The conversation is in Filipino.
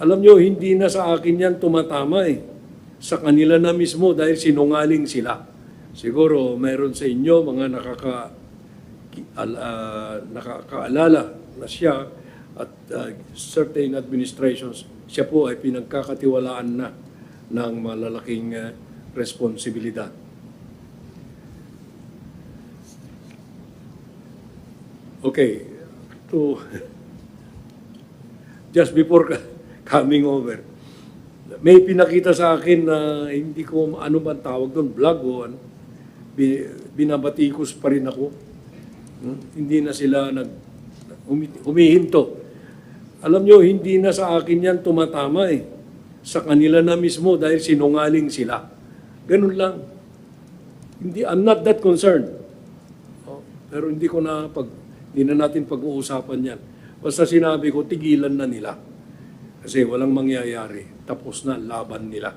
Alam nyo, hindi na sa akin yan tumatama eh. Sa kanila na mismo dahil sinungaling sila. Siguro mayroon sa inyo mga nakaka, al, ah, nakakaalala na siya at ah, certain administrations, siya po ay pinagkakatiwalaan na ng malalaking ah, responsibilidad. Okay, to just before coming over, may pinakita sa akin na hindi ko ano ang tawag doon, vlog o ano, Bi- binabatikos pa rin ako. Hmm? Hindi na sila nag humi- humihinto. Alam nyo, hindi na sa akin yan tumatama eh. Sa kanila na mismo dahil sinungaling sila. Ganun lang. Hindi, I'm not that concerned. Oh, pero hindi ko na pag hindi na natin pag-uusapan yan. Basta sinabi ko, tigilan na nila. Kasi walang mangyayari. Tapos na laban nila.